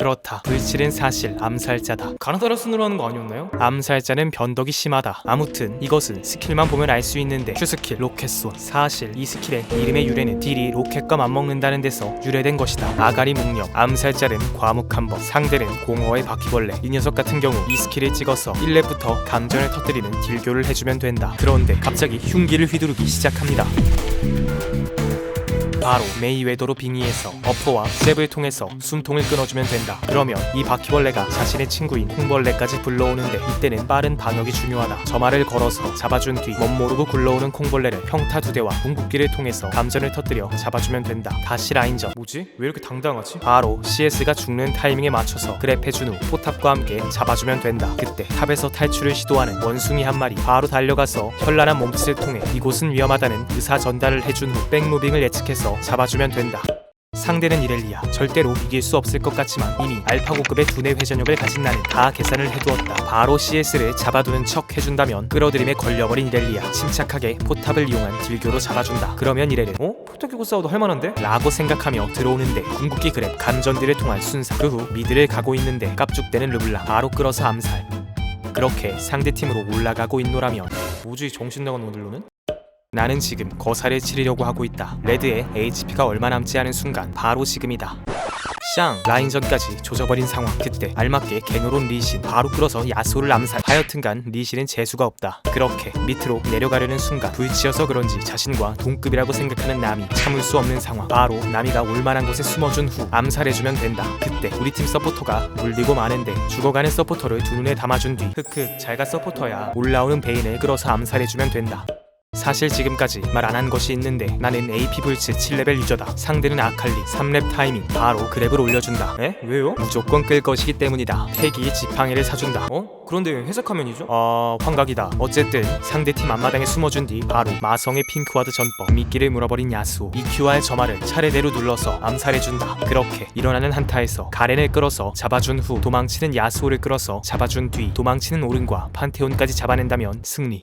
그렇다. 불칠은 사실 암살자다. 가나다라 순으로 하는 거 아니었나요? 암살자는 변덕이 심하다. 아무튼 이것은 스킬만 보면 알 수 있는데 큐스킬 로켓소 사실 이 스킬의 이름의 유래는 딜이 로켓과 맞먹는다는 데서 유래된 것이다. 아가리 묵령 암살자는 과묵 한 번 상대는 공허의 바퀴벌레 이 녀석 같은 경우 이 스킬을 찍어서 1렙부터 감전을 터뜨리는 딜교를 해주면 된다. 그런데 갑자기 흉기를 휘두르기 시작합니다. 바로 메이웨더로 빙의해서 어퍼와 잽을 통해서 숨통을 끊어주면 된다. 그러면 이 바퀴벌레가 자신의 친구인 콩벌레까지 불러오는데 이때는 빠른 방역이 중요하다. 점화를 걸어서 잡아준 뒤 멋모르고 굴러오는 콩벌레를 평타 두 대와 궁극기를 통해서 감전을 터뜨려 잡아주면 된다. 다시 라인전. 뭐지? 왜 이렇게 당당하지? 바로 CS가 죽는 타이밍에 맞춰서 그랩해준 후 포탑과 함께 잡아주면 된다. 그때 탑에서 탈출을 시도하는 원숭이 한 마리 바로 달려가서 현란한 몸짓을 통해 이곳은 위험하다는 의사 전달을 해준 후 백무빙을 예측해서 잡아주면 된다. 상대는 이렐리아. 절대로 이길 수 없을 것 같지만 이미 알파고급의 두뇌 회전력을 가진 나는 다 계산을 해두었다. 바로 CS를 잡아두는 척 해준다면 끌어들임에 걸려버린 이렐리아. 침착하게 포탑을 이용한 딜교로 잡아준다. 그러면 이렐은 어? 포탑 끼고 싸워도 할만한데? 라고 생각하며 들어오는데 궁극기 그랩 감전딜을 통한 순사. 그 후 미드를 가고 있는데 깝죽대는 르블랑 바로 끌어서 암살. 그렇게 상대팀으로 올라가고 있노라면. 뭐지? 정신 나간 놈들로는? 나는 지금 거사를 치르려고 하고 있다. 레드의 HP가 얼마 남지 않은 순간 바로 지금이다. 샹! 라인전까지 조져버린 상황. 그때 알맞게 갱으로 온 리신 바로 끌어서 야소를 암살. 하여튼간 리신은 재수가 없다. 그렇게 밑으로 내려가려는 순간 불치여서 그런지 자신과 동급이라고 생각하는 남이 참을 수 없는 상황. 바로 남이가 올만한 곳에 숨어준 후 암살해주면 된다. 그때 우리 팀 서포터가 물리고 마는데 죽어가는 서포터를 두 눈에 담아준 뒤 흑흑 잘가 서포터야. 올라오는 베인을 끌어서 암살해주면 된다 사실 지금까지 말 안 한 것이 있는데 나는 AP 불츠 7레벨 유저다. 상대는 아칼리. 3렙 타이밍. 바로 그랩을 올려준다. 에? 왜요? 무조건 끌 것이기 때문이다. 패기 지팡이를 사준다. 어? 그런데 해석화면이죠? 아 환각이다. 어쨌든 상대팀 앞마당에 숨어준 뒤 바로 마성의 핑크와드 전법. 미끼를 물어버린 야수. EQR 점화를 차례대로 눌러서 암살해준다. 그렇게 일어나는 한타에서 가렌을 끌어서 잡아준 후 도망치는 야수를 끌어서 잡아준 뒤 도망치는 오른과 판테온까지 잡아낸다면 승리